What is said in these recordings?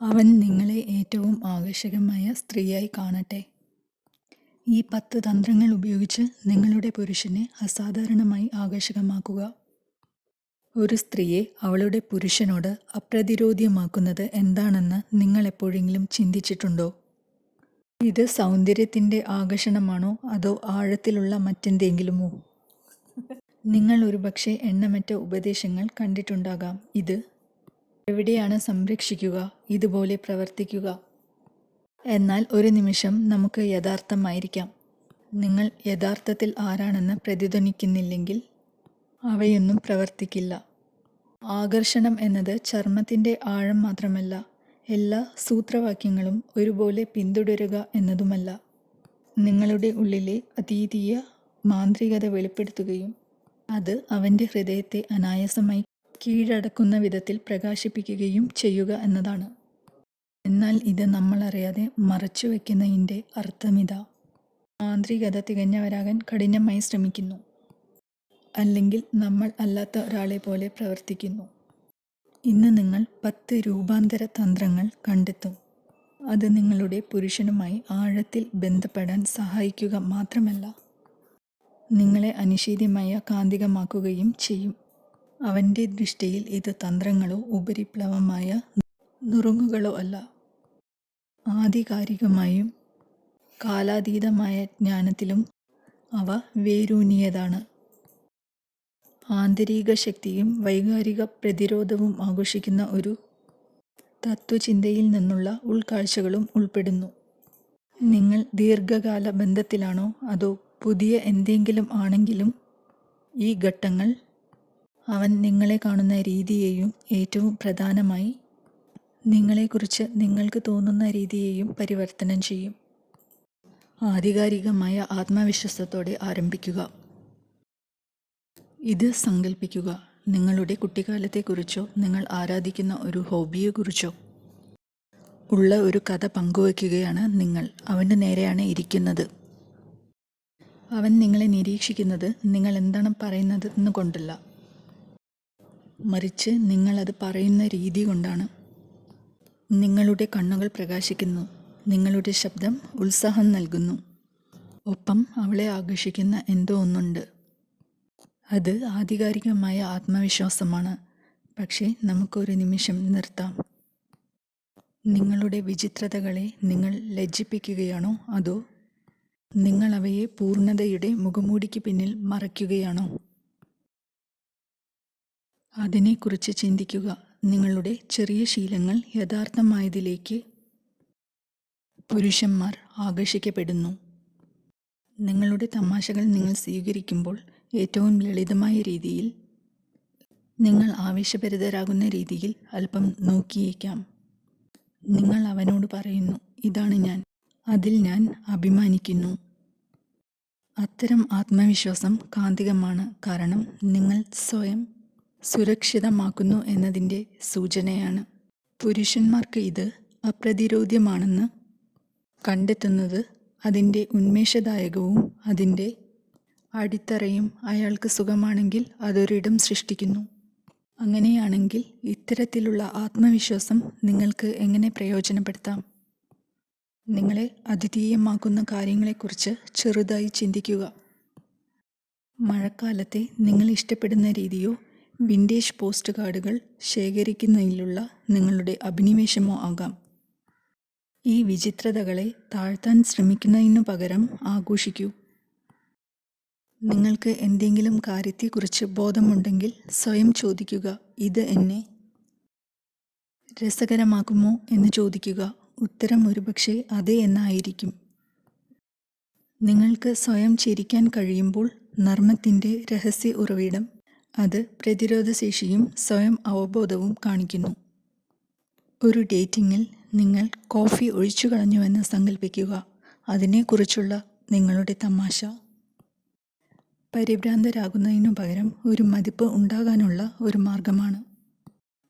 അവൻ നിങ്ങളെ ഏറ്റവും ആകർഷകമായ സ്ത്രീയായി കാണട്ടെ. ഈ പത്ത് തന്ത്രങ്ങൾ ഉപയോഗിച്ച് നിങ്ങളുടെ പുരുഷനെ അസാധാരണമായി ആകർഷകമാക്കുക. ഒരു സ്ത്രീയെ അവളുടെ പുരുഷനോട് അപ്രതിരോധ്യമാക്കുന്നത് എന്താണെന്ന് നിങ്ങൾ എപ്പോഴെങ്കിലും ചിന്തിച്ചിട്ടുണ്ടോ? ഇത് സൗന്ദര്യത്തിന്റെ ആകർഷണമാണോ അതോ ആഴത്തിലുള്ള മറ്റെന്തെങ്കിലുമോ? നിങ്ങൾ ഒരുപക്ഷെ എണ്ണമറ്റ ഉപദേശങ്ങൾ കണ്ടിട്ടുണ്ടാകാം. ഇത് എവിടെയാണ് സംരക്ഷിക്കുക, ഇതുപോലെ പ്രവർത്തിക്കുക. എന്നാൽ ഒരു നിമിഷം നമുക്ക് യഥാർത്ഥമായിരിക്കാം. നിങ്ങൾ യഥാർത്ഥത്തിൽ ആരാണെന്ന് പ്രതിധ്വനിക്കുന്നില്ലെങ്കിൽ അവയൊന്നും പ്രവർത്തിക്കില്ല. ആകർഷണം എന്നത് ചർമ്മത്തിന്റെ ആഴം മാത്രമല്ല, എല്ലാ സൂത്രവാക്യങ്ങളും ഒരുപോലെ പിന്തുടരുക എന്നതുമല്ല. നിങ്ങളുടെ ഉള്ളിലെ അതീതീയ മാന്ത്രികത വെളിപ്പെടുത്തുകയും അത് അവന്റെ ഹൃദയത്തെ അനായാസമായി കീഴടക്കുന്ന വിധത്തിൽ പ്രകാശിപ്പിക്കുകയും ചെയ്യുക എന്നതാണ്. എന്നാൽ ഇത് നമ്മളറിയാതെ മറച്ചു വയ്ക്കുന്നതിന്റെ അർത്ഥമിതാ. മാന്ത്രികത തികഞ്ഞവരാകാൻ കഠിനമായി ശ്രമിക്കുന്നു. അല്ലെങ്കിൽ നമ്മൾ അല്ലാത്ത ഒരാളെ പോലെ പ്രവർത്തിക്കുന്നു. ഇന്ന് നിങ്ങൾ പത്ത് രൂപാന്തര തന്ത്രങ്ങൾ കണ്ടെത്തും. അത് നിങ്ങളുടെ പുരുഷനുമായി ആഴത്തിൽ ബന്ധപ്പെടാൻ സഹായിക്കുക മാത്രമല്ല, നിങ്ങളെ അനിഷേധ്യമായ കാന്തികമാക്കുകയും ചെയ്യും. അവന്റെ ദൃഷ്ടിയിൽ ഇത് തന്ത്രങ്ങളോ ഉപരിപ്ലവമായ നുറുങ്ങുകളോ അല്ല. ആധികാരികമായും കാലാതീതമായ ജ്ഞാനത്തിലും അവ വേരൂന്നിയതാണ്. ആന്തരിക ശക്തിയും വൈകാരിക പ്രതിരോധവും ആഘോഷിക്കുന്ന ഒരു തത്വചിന്തയിൽ നിന്നുള്ള ഉൾക്കാഴ്ചകളും ഉൾപ്പെടുന്നു. നിങ്ങൾ ദീർഘകാല ബന്ധത്തിലാണോ അതോ പുതിയ എന്തെങ്കിലും ആണെങ്കിലും ഈ ഘട്ടങ്ങൾ അവൻ നിങ്ങളെ കാണുന്ന രീതിയെയും ഏറ്റവും പ്രധാനമായി നിങ്ങളെക്കുറിച്ച് നിങ്ങൾക്ക് തോന്നുന്ന രീതിയെയും പരിവർത്തനം ചെയ്യും. ആധികാരികമായ ആത്മവിശ്വാസത്തോടെ ആരംഭിക്കുക. ഇത് സങ്കല്പിക്കുക നിങ്ങളുടെ കുട്ടിക്കാലത്തെക്കുറിച്ചോ നിങ്ങൾ ആരാധിക്കുന്ന ഒരു ഹോബിയെക്കുറിച്ചോ ഉള്ള ഒരു കഥ പങ്കുവയ്ക്കുകയാണ് നിങ്ങൾ. അവന് നേരെയാണ് ഇരിക്കുന്നത്. അവൻ നിങ്ങളെ നിരീക്ഷിക്കുന്നത് നിങ്ങൾ എന്താണ് പറയുന്നതെന്നുകൊണ്ടല്ല, മറിച്ച് നിങ്ങളത് പറയുന്ന രീതി കൊണ്ടാണ്. നിങ്ങളുടെ കണ്ണുകൾ പ്രകാശിക്കുന്നു. നിങ്ങളുടെ ശബ്ദം ഉത്സാഹം നൽകുന്നു. ഒപ്പം അവളെ ആകർഷിക്കുന്ന എന്തോ ഒന്നുണ്ട്. അത് ആധികാരികമായ ആത്മവിശ്വാസമാണ്. പക്ഷേ നമുക്കൊരു നിമിഷം നിർത്താം. നിങ്ങളുടെ വിചിത്രതകളെ നിങ്ങൾ ലജ്ജിപ്പിക്കുകയാണോ അതോ നിങ്ങൾ അവയെ പൂർണതയുടെ മുഖമൂടിക്ക് പിന്നിൽ മറയ്ക്കുകയാണോ? അതിനെക്കുറിച്ച് ചിന്തിക്കുക. നിങ്ങളുടെ ചെറിയ ശീലങ്ങൾ യഥാർത്ഥമായതിലേക്ക് പുരുഷന്മാർ ആകർഷിക്കപ്പെടുന്നു. നിങ്ങളുടെ തമാശകൾ നിങ്ങൾ സ്വീകരിക്കുമ്പോൾ ഏറ്റവും ലളിതമായ രീതിയിൽ, നിങ്ങൾ ആവേശഭരിതരാകുന്ന രീതിയിൽ അല്പം നോക്കിയേക്കാം. നിങ്ങൾ അവനോട് പറയുന്നു, ഇതാണ് ഞാൻ. അതിൽ ഞാൻ അഭിമാനിക്കുന്നു. അത്തരം ആത്മവിശ്വാസം കാന്തികമാണ് കാരണം നിങ്ങൾ സ്വയം സുരക്ഷിതമാക്കുന്നു എന്നതിന്റെ സൂചനയാണ്. പുരുഷന്മാർക്ക് ഇത് അപ്രതിരോധ്യമാണെന്ന് കണ്ടെത്തുന്നത് അതിന്റെ ഉന്മേഷദായകവും അതിന്റെ അടിത്തറയും അയാൾക്ക് സുഖമാണെങ്കിൽ അതൊരിടം സൃഷ്ടിക്കുന്നു. അങ്ങനെയാണെങ്കിൽ ഇത്തരത്തിലുള്ള ആത്മവിശ്വാസം നിങ്ങൾക്ക് എങ്ങനെ പ്രയോജനപ്പെടുത്താം? നിങ്ങളെ അതിഥീയമാക്കുന്ന കാര്യങ്ങളെക്കുറിച്ച് ചെറുതായി ചിന്തിക്കുക. മഴക്കാലത്തെ നിങ്ങൾ ഇഷ്ടപ്പെടുന്ന രീതിയോ വിന്റേജ് പോസ്റ്റ്കാർഡുകൾ ശേഖരിക്കുന്നതിലുള്ള നിങ്ങളുടെ അഭിനിവേശമോ ആകാം. ഈ വിചിത്രതകളെ താഴ്ത്താൻ ശ്രമിക്കുന്നതിനു പകരം ആഘോഷിക്കൂ. നിങ്ങൾക്ക് എന്തെങ്കിലും കാര്യത്തെക്കുറിച്ച് ബോധമുണ്ടെങ്കിൽ സ്വയം ചോദിക്കുക, ഇത് എന്നെ രസകരമാക്കുമോ എന്ന് ചോദിക്കുക. ഉത്തരം ഒരുപക്ഷെ അതെ എന്നായിരിക്കും. നിങ്ങൾക്ക് സ്വയം ചിരിക്കാൻ കഴിയുമ്പോൾ നർമ്മത്തിന്റെ രഹസ്യ ഉറവിടം അത് പ്രതിരോധശേഷിയും സ്വയം അവബോധവും കാണിക്കുന്നു. ഒരു ഡേറ്റിംഗിൽ നിങ്ങൾ കോഫി ഒഴിച്ചുകളഞ്ഞുവെന്ന് സങ്കല്പിക്കുക അതിനെക്കുറിച്ചുള്ള നിങ്ങളുടെ തമാശ പരിഭ്രാന്തരാകുന്നതിനു പകരം ഒരു മതിപ്പ് ഉണ്ടാകാനുള്ള ഒരു മാർഗമാണ്.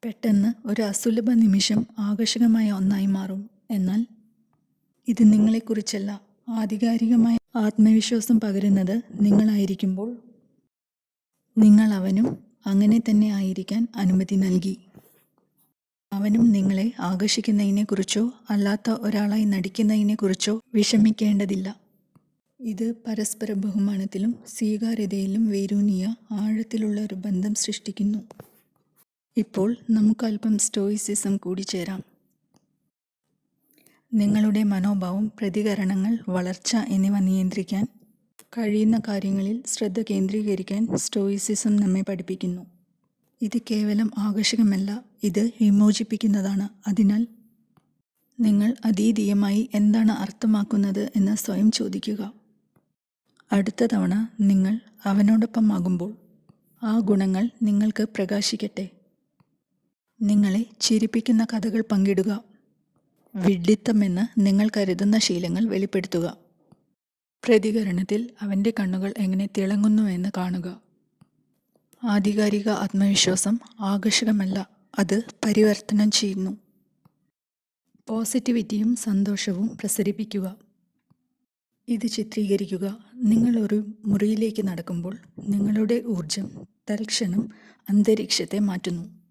പെട്ടെന്ന് ഒരു അസുലഭ നിമിഷം ആകർഷകമായ ഒന്നായി മാറും. എന്നാൽ ഇത് നിങ്ങളെക്കുറിച്ചല്ല. ആധികാരികമായ ആത്മവിശ്വാസം പകരുന്നത് നിങ്ങളായിരിക്കുമ്പോൾ നിങ്ങൾ അവനും അങ്ങനെ തന്നെ ആയിരിക്കാൻ അനുമതി നൽകി. അവനും നിങ്ങളെ ആകർഷിക്കുന്നതിനെക്കുറിച്ചോ അല്ലാത്ത ഒരാളായി നടിക്കുന്നതിനെക്കുറിച്ചോ വിഷമിക്കേണ്ടതില്ല. ഇത് പരസ്പര ബഹുമാനത്തിലും സ്വീകാര്യതയിലും വേരൂന്നിയ ആഴത്തിലുള്ള ഒരു ബന്ധം സൃഷ്ടിക്കുന്നു. ഇപ്പോൾ നമുക്കല്പം സ്റ്റോയിസിസം കൂടി ചേരാം. നിങ്ങളുടെ മനോഭാവം പ്രതികരണങ്ങൾ വളർച്ച എന്നിവ നിയന്ത്രിക്കാൻ കഴിയുന്ന കാര്യങ്ങളിൽ ശ്രദ്ധ കേന്ദ്രീകരിക്കാൻ സ്റ്റോയിസിസം നമ്മെ പഠിപ്പിക്കുന്നു. ഇത് കേവലം ആകർഷകമല്ല ഇത് വിമോചിപ്പിക്കുന്നതാണ്. അതിനാൽ നിങ്ങൾ അതീതീയമായി എന്താണ് അർത്ഥമാക്കുന്നത് എന്ന് സ്വയം ചോദിക്കുക. അടുത്ത തവണ നിങ്ങൾ അവനോടൊപ്പമാകുമ്പോൾ ആ ഗുണങ്ങൾ നിങ്ങൾക്ക് പ്രകാശിക്കട്ടെ. നിങ്ങളെ ചിരിപ്പിക്കുന്ന കഥകൾ പങ്കിടുക. വിഡ്ഢിത്തമെന്ന് നിങ്ങൾ കരുതുന്ന ശീലങ്ങൾ വെളിപ്പെടുത്തുക. പ്രതികരണത്തിൽ അവന്റെ കണ്ണുകൾ എങ്ങനെ തിളങ്ങുന്നുവെന്ന് കാണുക. ആധികാരിക ആത്മവിശ്വാസം ആകർഷകമല്ല അത് പരിവർത്തനം ചെയ്യുന്നു. പോസിറ്റിവിറ്റിയും സന്തോഷവും പ്രസരിപ്പിക്കുക. ഇത് ചിത്രീകരിക്കുക. നിങ്ങൾ ഒരു മുറിയിലേക്ക് നടക്കുമ്പോൾ നിങ്ങളുടെ ഊർജം തൽക്ഷണം അന്തരീക്ഷത്തെ മാറ്റുന്നു.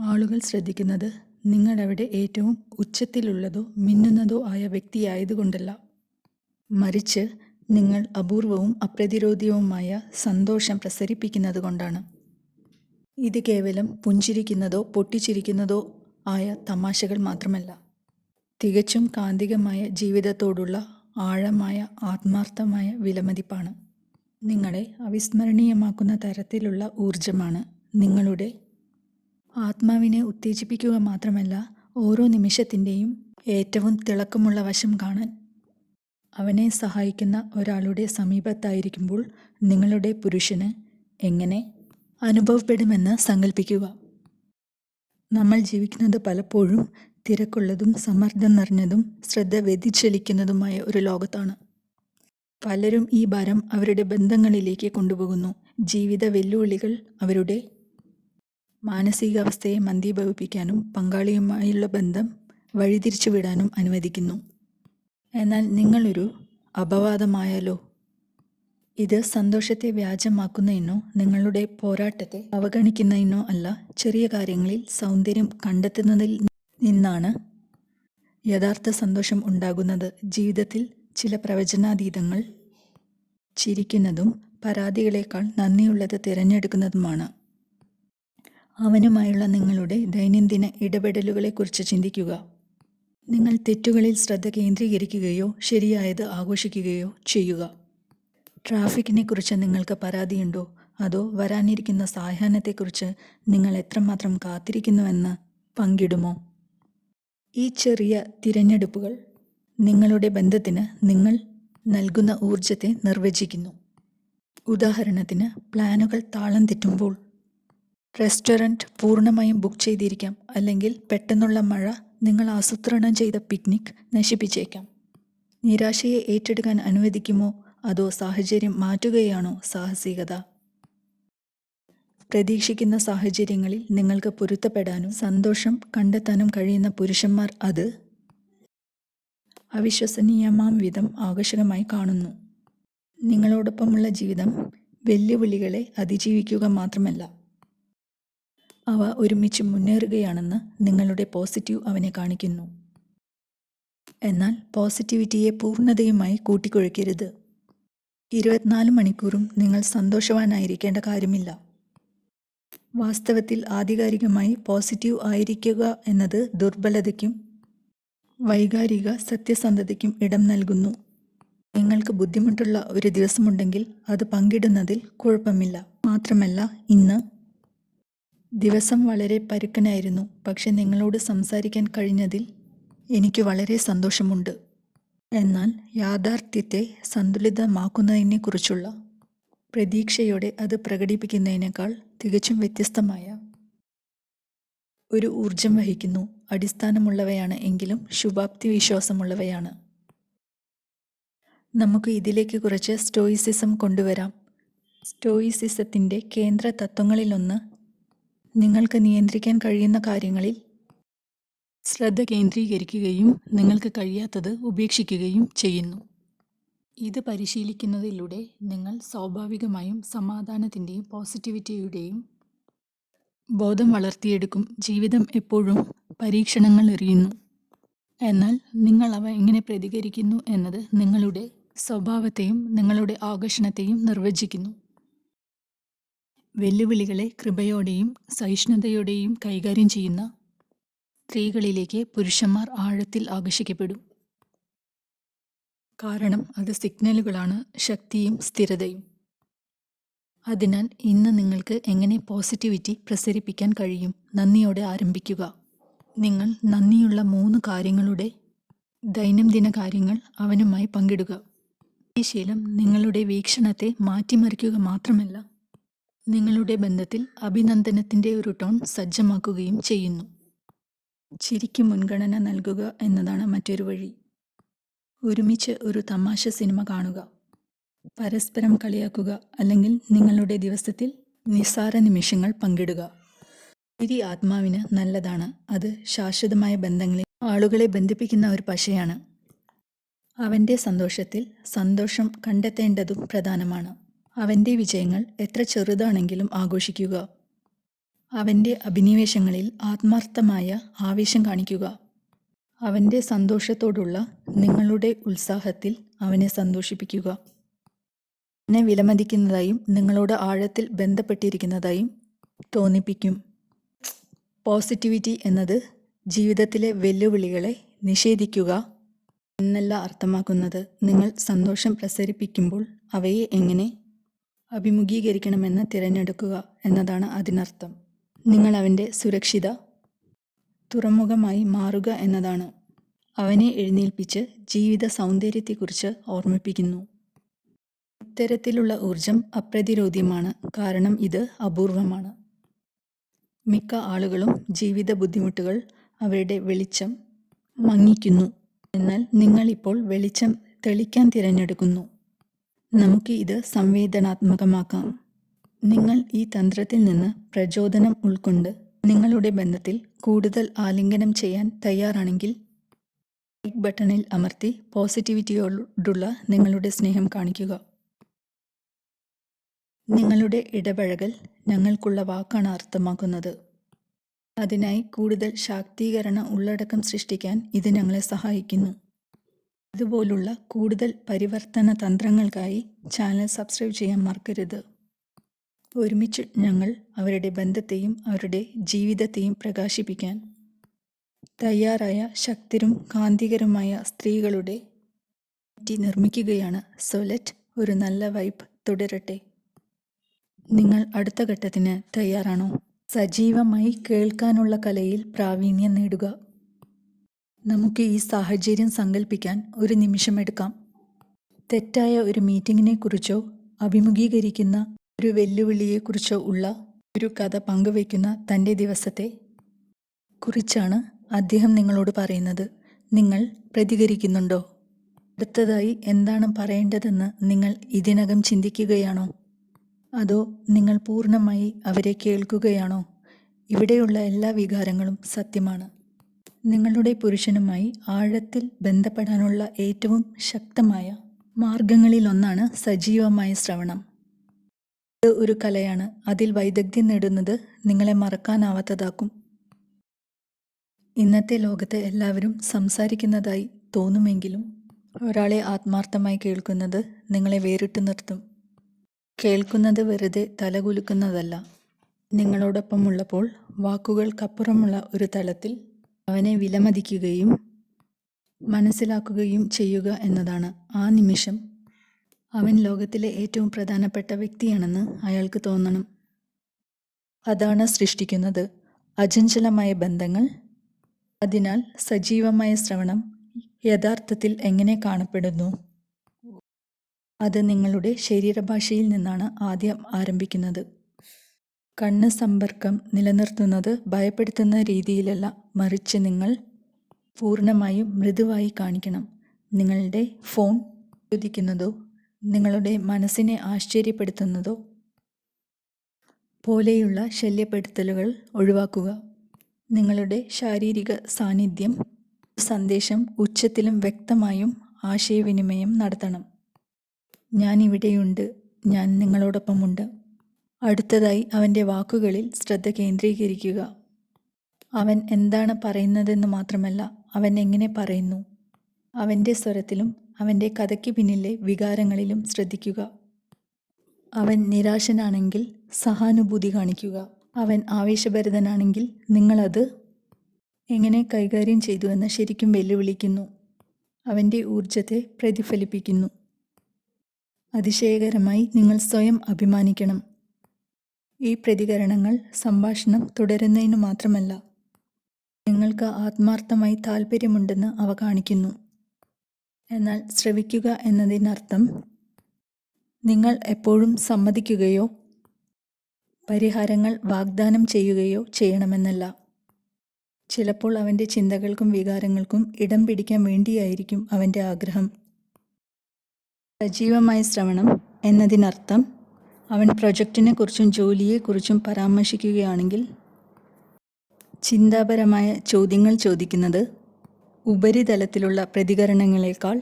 ആളുകൾ ശ്രദ്ധിക്കുന്നത് നിങ്ങളവിടെ ഏറ്റവും ഉച്ചത്തിലുള്ളതോ മിന്നുന്നതോ ആയ വ്യക്തിയായതുകൊണ്ടല്ല. മറിച്ച് നിങ്ങൾ അപൂർവവും അപ്രതിരോധ്യവുമായ സന്തോഷം പ്രസരിപ്പിക്കുന്നത് കൊണ്ടാണ് ഇത് കേവലം പുഞ്ചിരിക്കുന്നതോ പൊട്ടിച്ചിരിക്കുന്നതോ ആയ തമാശകൾ മാത്രമല്ല. തികച്ചും കാന്തികമായ ജീവിതത്തോടുള്ള ആഴമായ ആത്മാർത്ഥമായ വിലമതിപ്പാണ്. നിങ്ങളെ അവിസ്മരണീയമാക്കുന്ന തരത്തിലുള്ള ഊർജമാണ് നിങ്ങളുടെ. ആത്മാവിനെ ഉത്തേജിപ്പിക്കുക മാത്രമല്ല ഓരോ നിമിഷത്തിന്റെയും ഏറ്റവും തിളക്കമുള്ള വശം കാണാൻ അവനെ സഹായിക്കുന്ന ഒരാളുടെ സമീപത്തായിരിക്കുമ്പോൾ നിങ്ങളുടെ പുരുഷന് എങ്ങനെ അനുഭവപ്പെടുമെന്ന് സങ്കല്പിക്കുക നമ്മൾ ജീവിക്കുന്നത് പലപ്പോഴും തിരക്കുള്ളതും സമ്മർദ്ദം നിറഞ്ഞതും ശ്രദ്ധ വ്യതിചലിക്കുന്നതുമായ ഒരു ലോകത്താണ്. പലരും ഈ ഭാരം അവരുടെ ബന്ധങ്ങളിലേക്ക് കൊണ്ടുപോകുന്നു. ജീവിത വെല്ലുവിളികൾ അവരുടെ മാനസികാവസ്ഥയെ മന്ദീഭവിപ്പിക്കാനും പങ്കാളിയുമായുള്ള ബന്ധം വഴിതിരിച്ചുവിടാനും അനുവദിക്കുന്നു. എന്നാൽ നിങ്ങളൊരു അപവാദമായാലോ? ഇത് സന്തോഷത്തെ വ്യാജമാക്കുന്നതിനോ നിങ്ങളുടെ പോരാട്ടത്തെ അവഗണിക്കുന്നതിനോ അല്ല ചെറിയ കാര്യങ്ങളിൽ സൗന്ദര്യം കണ്ടെത്തുന്നതിൽ നിന്നാണ് യഥാർത്ഥ സന്തോഷം ഉണ്ടാകുന്നത്. ജീവിതത്തിൽ ചില പ്രവചനാതീതങ്ങൾ ചിരിക്കുന്നതും പരാതികളേക്കാൾ നന്ദിയുള്ളത് തിരഞ്ഞെടുക്കുന്നതുമാണ്. അവനുമായുള്ള നിങ്ങളുടെ ദൈനംദിന ഇടപെടലുകളെക്കുറിച്ച് ചിന്തിക്കുക. നിങ്ങൾ തെറ്റുകളിൽ ശ്രദ്ധ കേന്ദ്രീകരിക്കുകയോ ശരിയായത് ആഘോഷിക്കുകയോ ചെയ്യുക. ട്രാഫിക്കിനെ കുറിച്ച് നിങ്ങൾക്ക് പരാതിയുണ്ടോ? അതോ വരാനിരിക്കുന്ന സായാഹ്നത്തെക്കുറിച്ച് നിങ്ങൾ എത്രമാത്രം കാത്തിരിക്കുന്നുവെന്ന് പങ്കിടുമോ? ഈ ചെറിയ തിരഞ്ഞെടുപ്പുകൾ നിങ്ങളുടെ ബന്ധത്തിന് നിങ്ങൾ നൽകുന്ന ഊർജത്തെ നിർവചിക്കുന്നു. ഉദാഹരണത്തിന് പ്ലാനുകൾ താളം തെറ്റുമ്പോൾ റെസ്റ്റോറന്റ് പൂർണമായും ബുക്ക് ചെയ്തിരിക്കാം അല്ലെങ്കിൽ പെട്ടെന്നുള്ള മഴ നിങ്ങൾ ആസൂത്രണം ചെയ്ത പിക്നിക് നശിപ്പിച്ചേക്കാം. നിരാശയെ ഏറ്റെടുക്കാൻ അനുവദിക്കുമോ? അതോ സാഹചര്യം മാറ്റുകയാണോ സാഹസികത? പ്രതീക്ഷിക്കുന്ന സാഹചര്യങ്ങളിൽ നിങ്ങൾക്ക് പൊരുത്തപ്പെടാനും സന്തോഷം കണ്ടെത്താനും കഴിയുന്ന പുരുഷന്മാർ അത് അവിശ്വസനീയമാം വിധം ആകർഷകമായി കാണുന്നു. നിങ്ങളോടൊപ്പമുള്ള ജീവിതം വെല്ലുവിളികളെ അതിജീവിക്കുക മാത്രമല്ല. അവ ഒരുമിച്ച് മുന്നേറുകയാണെന്ന് നിങ്ങളുടെ പോസിറ്റീവ് അവനെ കാണിക്കുന്നു. എന്നാൽ പോസിറ്റിവിറ്റിയെ പൂർണതയുമായി കൂട്ടിക്കുഴയ്ക്കരുത് ഇരുപത്തിനാല് മണിക്കൂറും നിങ്ങൾ സന്തോഷവാനായിരിക്കേണ്ട കാര്യമില്ല. വാസ്തവത്തിൽ ആധികാരികമായി പോസിറ്റീവ് ആയിരിക്കുക എന്നത് ദുർബലതയ്ക്കും വൈകാരിക സത്യസന്ധതയ്ക്കും ഇടം നൽകുന്നു. നിങ്ങൾക്ക് ബുദ്ധിമുട്ടുള്ള ഒരു ദിവസമുണ്ടെങ്കിൽ അത് പങ്കിടുന്നതിൽ കുഴപ്പമില്ല. മാത്രമല്ല ഇന്ന് ദിവസം വളരെ പരുക്കനായിരുന്നു. പക്ഷെ നിങ്ങളോട് സംസാരിക്കാൻ കഴിഞ്ഞതിൽ എനിക്ക് വളരെ സന്തോഷമുണ്ട്. എന്നാൽ യാഥാർത്ഥ്യത്തെ സന്തുലിതമാക്കുന്നതിനെക്കുറിച്ചുള്ള പ്രതീക്ഷയോടെ അത് പ്രകടിപ്പിക്കുന്നതിനേക്കാൾ തികച്ചും വ്യത്യസ്തമായ ഒരു ഊർജം വഹിക്കുന്നു. അടിസ്ഥാനമുള്ളവയാണ് എങ്കിലും ശുഭാപ്തി വിശ്വാസമുള്ളവയാണ്. നമുക്ക് ഇതിലേക്ക് കുറച്ച് സ്റ്റോയിസിസം കൊണ്ടുവരാം. സ്റ്റോയിസിസത്തിന്റെ കേന്ദ്ര തത്വങ്ങളിലൊന്ന് നിങ്ങൾക്ക് നിയന്ത്രിക്കാൻ കഴിയുന്ന കാര്യങ്ങളിൽ ശ്രദ്ധ കേന്ദ്രീകരിക്കുകയും നിങ്ങൾക്ക് കഴിയാത്തത് ഉപേക്ഷിക്കുകയും ചെയ്യുന്നു. ഇത് പരിശീലിക്കുന്നതിലൂടെ നിങ്ങൾ സ്വാഭാവികമായും സമാധാനത്തിന്റെയും പോസിറ്റിവിറ്റിയുടെയും ബോധം വളർത്തിയെടുക്കും. ജീവിതം എപ്പോഴും പരീക്ഷണങ്ങൾ എറിയുന്നു. എന്നാൽ നിങ്ങൾ അവ എങ്ങനെ പ്രതികരിക്കുന്നു എന്നത് നിങ്ങളുടെ സ്വഭാവത്തെയും നിങ്ങളുടെ ആകർഷണത്തെയും നിർവചിക്കുന്നു. വെല്ലുവിളികളെ കൃപയോടെയും സഹിഷ്ണുതയോടെയും കൈകാര്യം ചെയ്യുന്ന സ്ത്രീകളിലേക്ക് പുരുഷന്മാർ ആഴത്തിൽ ആകർഷിക്കപ്പെടും. കാരണം അത് സിഗ്നലുകളാണ് ശക്തിയും സ്ഥിരതയും. അതിനാൽ ഇന്ന് നിങ്ങൾക്ക് എങ്ങനെ പോസിറ്റിവിറ്റി പ്രസരിപ്പിക്കാൻ കഴിയും? നന്ദിയോടെ ആരംഭിക്കുക. നിങ്ങൾ നന്ദിയുള്ള മൂന്ന് കാര്യങ്ങളുടെ ദൈനംദിന കാര്യങ്ങൾ അവനുമായി പങ്കിടുക. ഈ ശീലം നിങ്ങളുടെ വീക്ഷണത്തെ മാറ്റിമറിക്കുക മാത്രമല്ല നിങ്ങളുടെ ബന്ധത്തിൽ അഭിനന്ദനത്തിന്റെ ഒരു ടോൺ സജ്ജമാക്കുകയും ചെയ്യുന്നു. ചിരിക്ക് മുൻഗണന നൽകുക എന്നതാണ് മറ്റൊരു വഴി. ഒരുമിച്ച് ഒരു തമാശ സിനിമ കാണുക. പരസ്പരം കളിയാക്കുക അല്ലെങ്കിൽ നിങ്ങളുടെ ദിവസത്തിൽ നിസ്സാര നിമിഷങ്ങൾ പങ്കിടുക. ചിരി ആത്മാവിന് നല്ലതാണ്. അത് ശാശ്വതമായ ബന്ധങ്ങളിൽ ആളുകളെ ബന്ധിപ്പിക്കുന്ന ഒരു പശയാണ്. അവന്റെ സന്തോഷത്തിൽ സന്തോഷം കണ്ടെത്തേണ്ടതും പ്രധാനമാണ്. അവന്റെ വിജയങ്ങൾ എത്ര ചെറുതാണെങ്കിലും ആഘോഷിക്കുക. അവന്റെ അഭിനിവേശങ്ങളിൽ ആത്മാർത്ഥമായ ആവേശം കാണിക്കുക. അവന്റെ സന്തോഷത്തോടുള്ള നിങ്ങളുടെ ഉത്സാഹത്തിൽ അവനെ സന്തോഷിപ്പിക്കുക. അവനെ വിലമതിക്കുന്നതായും നിങ്ങളോട് ആഴത്തിൽ ബന്ധപ്പെട്ടിരിക്കുന്നതായും തോന്നിപ്പിക്കും. പോസിറ്റിവിറ്റി എന്നത് ജീവിതത്തിലെ വെല്ലുവിളികളെ നിഷേധിക്കുക എന്നല്ല അർത്ഥമാക്കുന്നത്. നിങ്ങൾ സന്തോഷം പ്രസരിപ്പിക്കുമ്പോൾ അവയെ എങ്ങനെ അഭിമുഖീകരിക്കണമെന്ന് തിരഞ്ഞെടുക്കുക എന്നതാണ് അതിനർത്ഥം. നിങ്ങൾ അവന്റെ സുരക്ഷിത തുറമുഖമായി മാറുക എന്നതാണ്. അവനെ എഴുന്നേൽപ്പിച്ച് ജീവിത സൗന്ദര്യത്തെക്കുറിച്ച് ഓർമ്മിപ്പിക്കുന്നു. ഇത്തരത്തിലുള്ള ഊർജം അപ്രതിരോധ്യമാണ്. കാരണം ഇത് അപൂർവമാണ്. മിക്ക ആളുകളും ജീവിത ബുദ്ധിമുട്ടുകൾ അവരുടെ വെളിച്ചം മങ്ങിക്കുന്നു. എന്നാൽ നിങ്ങളിപ്പോൾ വെളിച്ചം തെളിക്കാൻ തിരഞ്ഞെടുക്കുന്നു. നമുക്ക് ഇത് സംവേദനാത്മകമാക്കാം. നിങ്ങൾ ഈ തന്ത്രത്തിൽ നിന്ന് പ്രചോദനം ഉൾക്കൊണ്ട് നിങ്ങളുടെ ബന്ധത്തിൽ കൂടുതൽ ആലിംഗനം ചെയ്യാൻ തയ്യാറാണെങ്കിൽ ലൈക്ക് ബട്ടണിൽ അമർത്തി പോസിറ്റിവിറ്റിയോടുള്ള നിങ്ങളുടെ സ്നേഹം കാണിക്കുക. നിങ്ങളുടെ ഇടപഴകൽ ഞങ്ങൾക്കുള്ള വാക്കാണ് അർത്ഥമാക്കുന്നത്. അതിനായി കൂടുതൽ ശാക്തീകരണ ഉള്ളടക്കം സൃഷ്ടിക്കാൻ ഇത് ഞങ്ങളെ സഹായിക്കുന്നു. ഇതുപോലുള്ള കൂടുതൽ പരിവർത്തന തന്ത്രങ്ങൾക്കായി ചാനൽ സബ്സ്ക്രൈബ് ചെയ്യാൻ മറക്കരുത്. ഒരുമിച്ച് ഞങ്ങൾ അവരുടെ ബന്ധത്തെയും അവരുടെ ജീവിതത്തെയും പ്രകാശിപ്പിക്കാൻ തയ്യാറായ ശക്തരും കാന്തികരുമായ സ്ത്രീകളുടെ റ്റി നിർമ്മിക്കുകയാണ് സൊലറ്റ് ഒരു നല്ല വൈബ് തുടരട്ടെ. നിങ്ങൾ അടുത്ത ഘട്ടത്തിന് തയ്യാറാണോ? സജീവമായി കേൾക്കാനുള്ള കലയിൽ പ്രാവീണ്യം നേടുക. നമുക്ക് ഈ സാഹചര്യം സങ്കല്പിക്കാൻ ഒരു നിമിഷമെടുക്കാം തെറ്റായ ഒരു മീറ്റിങ്ങിനെ കുറിച്ചോ അഭിമുഖീകരിക്കുന്ന ഒരു വെല്ലുവിളിയെക്കുറിച്ചോ ഉള്ള ഒരു കഥ പങ്കുവയ്ക്കുന്ന തന്റെ ദിവസത്തെ കുറിച്ചാണ് അദ്ദേഹം നിങ്ങളോട് പറയുന്നത്. നിങ്ങൾ പ്രതികരിക്കുന്നുണ്ടോ? അടുത്തതായി എന്താണ് പറയേണ്ടതെന്ന് നിങ്ങൾ ഇതിനകം ചിന്തിക്കുകയാണോ? അതോ നിങ്ങൾ പൂർണമായി അവരെ കേൾക്കുകയാണോ? ഇവിടെയുള്ള എല്ലാ വികാരങ്ങളും സത്യമാണ്. നിങ്ങളുടെ പുരുഷനുമായി ആഴത്തിൽ ബന്ധപ്പെടാനുള്ള ഏറ്റവും ശക്തമായ മാർഗങ്ങളിലൊന്നാണ് സജീവമായ ശ്രവണം. ഇത് ഒരു കലയാണ്. അതിൽ വൈദഗ്ധ്യം നേടുന്നത് നിങ്ങളെ മറക്കാനാവാത്തതാക്കും. ഇന്നത്തെ ലോകത്ത് എല്ലാവരും സംസാരിക്കുന്നതായി തോന്നുമെങ്കിലും ഒരാളെ ആത്മാർത്ഥമായി കേൾക്കുന്നത് നിങ്ങളെ വേറിട്ട് നിർത്തും. കേൾക്കുന്നത് വെറുതെ തലകുലുക്കുന്നതല്ല. നിങ്ങളോടൊപ്പമുള്ളപ്പോൾ വാക്കുകൾക്കപ്പുറമുള്ള ഒരു തലത്തിൽ അവനെ വിലമതിക്കുകയും മനസ്സിലാക്കുകയും ചെയ്യുക എന്നതാണ് ആ നിമിഷം. അവൻ ലോകത്തിലെ ഏറ്റവും പ്രധാനപ്പെട്ട വ്യക്തിയാണെന്ന് അയാൾക്ക് തോന്നണം. അതാണ് സൃഷ്ടിക്കുന്നത്. അചഞ്ചലമായ ബന്ധങ്ങൾ അതിനാൽ സജീവമായ ശ്രവണം യഥാർത്ഥത്തിൽ എങ്ങനെ കാണപ്പെടുന്നു? അത് നിങ്ങളുടെ ശരീരഭാഷയിൽ നിന്നാണ് ആദ്യം ആരംഭിക്കുന്നത്. കണ്ണ് സമ്പർക്കം നിലനിർത്തുന്നത് ഭയപ്പെടുത്തുന്ന രീതിയിലല്ല. മറിച്ച് നിങ്ങൾ പൂർണമായും മൃദുവായി കാണിക്കണം. നിങ്ങളുടെ ഫോൺ ചോദിക്കുന്നതോ നിങ്ങളുടെ മനസ്സിനെ ആശ്ചര്യപ്പെടുത്തുന്നതോ പോലെയുള്ള ശല്യപ്പെടുത്തലുകൾ ഒഴിവാക്കുക. നിങ്ങളുടെ ശാരീരിക സാന്നിധ്യം സന്ദേശം ഉച്ചത്തിലും വ്യക്തമായും ആശയവിനിമയം നടത്തണം. ഞാനിവിടെയുണ്ട്. ഞാൻ നിങ്ങളോടൊപ്പമുണ്ട്. അടുത്തതായി അവന്റെ വാക്കുകളിൽ ശ്രദ്ധ കേന്ദ്രീകരിക്കുക. അവൻ എന്താണ് പറയുന്നതെന്ന് മാത്രമല്ല അവൻ എങ്ങനെ പറയുന്നു? അവന്റെ സ്വരത്തിലും അവന്റെ കഥയ്ക്ക് പിന്നിലെ വികാരങ്ങളിലും ശ്രദ്ധിക്കുക. അവൻ നിരാശനാണെങ്കിൽ സഹാനുഭൂതി കാണിക്കുക. അവൻ ആവേശഭരിതനാണെങ്കിൽ നിങ്ങളത് എങ്ങനെ കൈകാര്യം ചെയ്തുവെന്ന് ശരിക്കും വെല്ലുവിളിക്കുന്നു. അവന്റെ ഊർജത്തെ പ്രതിഫലിപ്പിക്കുന്നു. അതിശയകരമായി നിങ്ങൾ സ്വയം അഭിമാനിക്കണം. ഈ പ്രതികരണങ്ങൾ സംഭാഷണം തുടരുന്നതിനു മാത്രമല്ല നിങ്ങൾക്ക് ആത്മാർത്ഥമായി താല്പര്യമുണ്ടെന്ന് അവ കാണിക്കുന്നു. എന്നാൽ ശ്രവിക്കുക എന്നതിനർത്ഥം നിങ്ങൾ എപ്പോഴും സമ്മതിക്കുകയോ പരിഹാരങ്ങൾ വാഗ്ദാനം ചെയ്യുകയോ ചെയ്യണമെന്നല്ല. ചിലപ്പോൾ അവന്റെ ചിന്തകൾക്കും വികാരങ്ങൾക്കും ഇടം പിടിക്കാൻ വേണ്ടിയായിരിക്കും അവന്റെ ആഗ്രഹം. സജീവമായ ശ്രവണം എന്നതിനർത്ഥം അവൻ പ്രൊജക്റ്റിനെക്കുറിച്ചും ജോലിയെക്കുറിച്ചും പരാമർശിക്കുകയാണെങ്കിൽ ചിന്താപരമായ ചോദ്യങ്ങൾ ചോദിക്കുന്നത് ഉപരിതലത്തിലുള്ള പ്രതികരണങ്ങളേക്കാൾ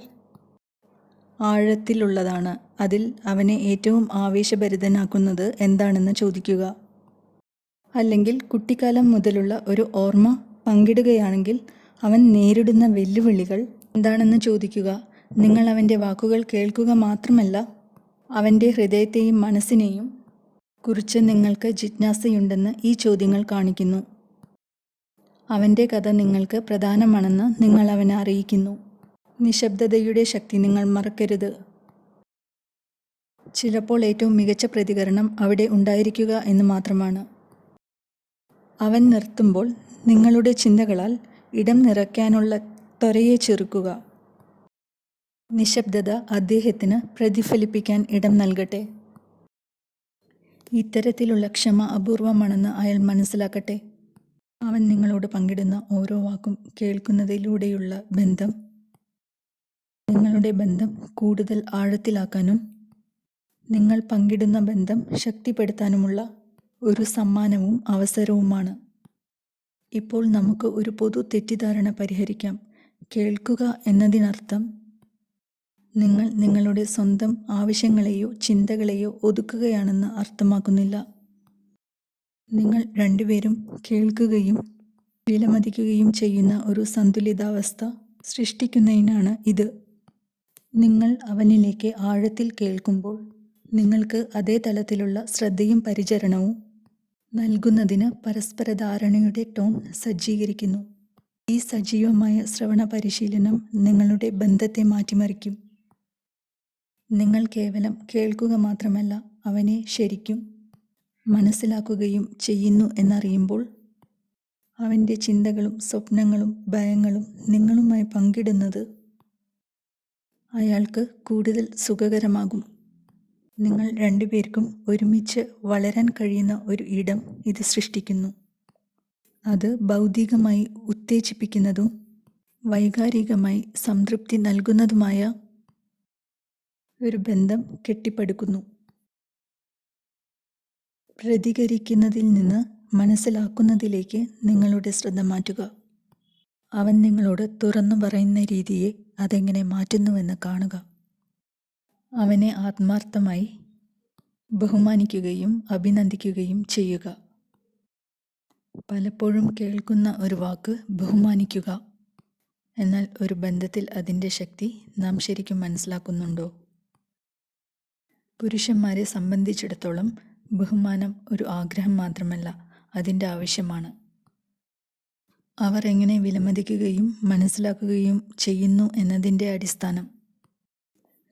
ആഴത്തിലുള്ളതാണ്. അതിൽ അവനെ ഏറ്റവും ആവേശഭരിതനാക്കുന്നത് എന്താണെന്ന് ചോദിക്കുക. അല്ലെങ്കിൽ കുട്ടിക്കാലം മുതലുള്ള ഒരു ഓർമ്മ പങ്കിടുകയാണെങ്കിൽ അവൻ നേരിടുന്ന വെല്ലുവിളികൾ എന്താണെന്ന് ചോദിക്കുക. നിങ്ങൾ അവന്റെ വാക്കുകൾ കേൾക്കുക മാത്രമല്ല അവന്റെ ഹൃദയത്തെയും മനസ്സിനെയും കുറിച്ച് നിങ്ങൾക്ക് ജിജ്ഞാസയുണ്ടെന്ന് ഈ ചോദ്യങ്ങൾ കാണിക്കുന്നു. അവന്റെ കഥ നിങ്ങൾക്ക് പ്രധാനമാണെന്ന് നിങ്ങൾ അവനെ അറിയിക്കുന്നു. നിശബ്ദതയുടെ ശക്തി നിങ്ങൾ മറക്കരുത്. ചിലപ്പോൾ ഏറ്റവും മികച്ച പ്രതികരണം അവിടെ ഉണ്ടായിരിക്കുക എന്ന് മാത്രമാണ്. അവൻ നിർത്തുമ്പോൾ നിങ്ങളുടെ ചിന്തകളാൽ ഇടം നിറയ്ക്കാനുള്ള ത്വരയെ ചെറുക്കുക. നിശബ്ദത അദ്ദേഹത്തിന് പ്രതിഫലിപ്പിക്കാൻ ഇടം നൽകട്ടെ. ഇത്തരത്തിലുള്ള ക്ഷമ അപൂർവമാണെന്ന് അയാൾ മനസ്സിലാക്കട്ടെ. അവൻ നിങ്ങളോട് പങ്കിടുന്ന ഓരോ വാക്കും കേൾക്കുന്നതിലൂടെയുള്ള ബന്ധം നിങ്ങളുടെ ബന്ധം കൂടുതൽ ആഴത്തിലാക്കാനും നിങ്ങൾ പങ്കിടുന്ന ബന്ധം ശക്തിപ്പെടുത്താനുമുള്ള ഒരു സമ്മാനവും അവസരവുമാണ്. ഇപ്പോൾ നമുക്ക് ഒരു പൊതു തെറ്റിദ്ധാരണ പരിഹരിക്കാം. കേൾക്കുക എന്നതിനർത്ഥം നിങ്ങൾ നിങ്ങളുടെ സ്വന്തം ആവശ്യങ്ങളെയോ ചിന്തകളെയോ ഒതുക്കുകയാണെന്ന് അർത്ഥമാക്കുന്നില്ല. നിങ്ങൾ രണ്ടുപേരും കേൾക്കുകയും വിലമതിക്കുകയും ചെയ്യുന്ന ഒരു സന്തുലിതാവസ്ഥ സൃഷ്ടിക്കുന്നതിനാണ് ഇത്. നിങ്ങൾ അവനിലേക്ക് ആഴത്തിൽ കേൾക്കുമ്പോൾ നിങ്ങൾക്ക് അതേ തലത്തിലുള്ള ശ്രദ്ധയും പരിചരണവും നൽകുന്നതിന് പരസ്പര ധാരണയുടെ ടോൺ സജ്ജീകരിക്കുന്നു. ഈ സജീവമായ ശ്രവണ പരിശീലനം നിങ്ങളുടെ ബന്ധത്തെ മാറ്റിമറിക്കും. നിങ്ങൾ കേവലം കേൾക്കുക മാത്രമല്ല അവനെ ശരിക്കും മനസ്സിലാക്കുകയും ചെയ്യുന്നു എന്നറിയുമ്പോൾ അവന്റെ ചിന്തകളും സ്വപ്നങ്ങളും ഭയങ്ങളും നിങ്ങളുമായി പങ്കിടുന്നത് അയാൾക്ക് കൂടുതൽ സുഖകരമാകും. നിങ്ങൾ രണ്ടുപേർക്കും ഒരുമിച്ച് വളരാൻ കഴിയുന്ന ഒരു ഇടം ഇത് സൃഷ്ടിക്കുന്നു. അത് ഭൗതികമായി ഉത്തേജിപ്പിക്കുന്നതും വൈകാരികമായി സംതൃപ്തി നൽകുന്നതുമായ ഒരു ബന്ധം കെട്ടിപ്പടുക്കുന്നു. പ്രതികരിക്കുന്നതിൽ നിന്ന് മനസ്സിലാക്കുന്നതിലേക്ക് നിങ്ങളുടെ ശ്രദ്ധ മാറ്റുക. അവൻ നിങ്ങളോട് തുറന്നു പറയുന്ന രീതിയെ അതെങ്ങനെ മാറ്റുന്നുവെന്ന് കാണുക. അവനെ ആത്മാർത്ഥമായി ബഹുമാനിക്കുകയും അഭിനന്ദിക്കുകയും ചെയ്യുക. പലപ്പോഴും കേൾക്കുന്ന ഒരു വാക്ക് ബഹുമാനിക്കുക. എന്നാൽ ഒരു ബന്ധത്തിൽ അതിന്റെ ശക്തി നാം ശരിക്കും മനസ്സിലാക്കുന്നുണ്ടോ? പുരുഷന്മാരെ സംബന്ധിച്ചിടത്തോളം ബഹുമാനം ഒരു ആഗ്രഹം മാത്രമല്ല അതിന്റെ ആവശ്യമാണ്. അവർ എങ്ങനെ വിലമതിക്കുകയും മനസ്സിലാക്കുകയും ചെയ്യുന്നു എന്നതിന്റെ അടിസ്ഥാനം.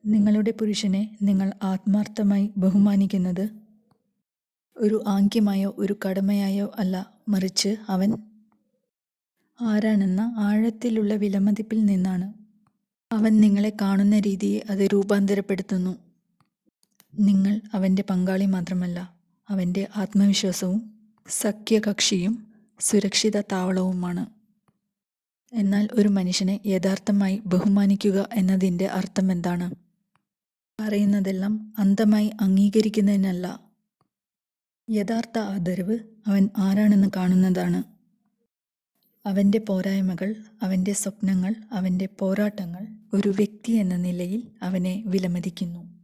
നിങ്ങളുടെ പുരുഷനെ നിങ്ങൾ ആത്മാർത്ഥമായി ബഹുമാനിക്കുന്നത് ഒരു ആംഗ്യമായോ ഒരു കടമയായോ അല്ല മറിച്ച് അവൻ ആരാണെന്ന ആഴത്തിലുള്ള വിലമതിപ്പിൽ നിന്നാണ്. അവൻ നിങ്ങളെ കാണുന്ന രീതിയെ അത് രൂപാന്തരപ്പെടുത്തുന്നു. നിങ്ങൾ അവന്റെ പങ്കാളി മാത്രമല്ല അവന്റെ ആത്മവിശ്വാസവും സഖ്യകക്ഷിയും സുരക്ഷിത താവളവുമാണ് എന്നാൽ ഒരു മനുഷ്യനെ യഥാർത്ഥമായി ബഹുമാനിക്കുക എന്നതിന്റെ അർത്ഥം എന്താണ്? പറയുന്നതെല്ലാം അന്ധമായി അംഗീകരിക്കുന്നതിനല്ല. യഥാർത്ഥ ആദരവ് അവൻ ആരാണെന്ന് കാണുന്നതാണ്. അവന്റെ പോരായ്മകൾ അവന്റെ സ്വപ്നങ്ങൾ അവന്റെ പോരാട്ടങ്ങൾ ഒരു വ്യക്തി എന്ന നിലയിൽ അവനെ വിലമതിക്കുന്നു.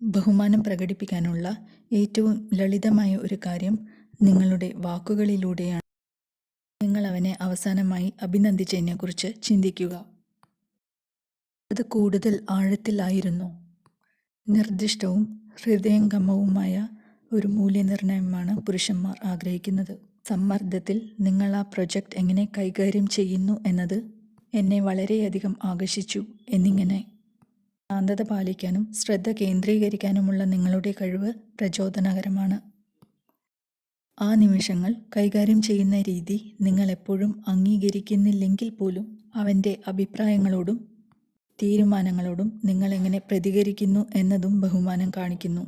ബഹുമാനം പ്രകടിപ്പിക്കാനുള്ള ഏറ്റവും ലളിതമായ ഒരു കാര്യം നിങ്ങളുടെ വാക്കുകളിലൂടെയാണ്. നിങ്ങൾ അവനെ അവസാനമായി അഭിനന്ദിച്ചതിനെക്കുറിച്ച് ചിന്തിക്കുക. അത് കൂടുതൽ ആഴത്തിലായിരുന്നു നിർദ്ദിഷ്ടവും ഹൃദയംഗമവുമായ ഒരു മൂല്യനിർണയമാണ് പുരുഷന്മാർ ആഗ്രഹിക്കുന്നത്. സമ്മർദ്ദത്തിൽ നിങ്ങൾ ആ പ്രൊജക്റ്റ് എങ്ങനെ കൈകാര്യം ചെയ്യുന്നു എന്നത് എന്നെ വളരെയധികം ആകർഷിച്ചു എന്നിങ്ങനെ ശാന്തത പാലിക്കാനും ശ്രദ്ധ കേന്ദ്രീകരിക്കാനുമുള്ള നിങ്ങളുടെ കഴിവ് പ്രചോദനകരമാണ്. ആ നിമിഷങ്ങൾ കൈകാര്യം ചെയ്യുന്ന രീതി നിങ്ങൾ എപ്പോഴും അംഗീകരിക്കുന്നില്ലെങ്കിൽ പോലും അവന്റെ അഭിപ്രായങ്ങളോടും തീരുമാനങ്ങളോടും നിങ്ങൾ എങ്ങനെ പ്രതികരിക്കുന്നു എന്നതും ബഹുമാനം കാണിക്കുന്നു.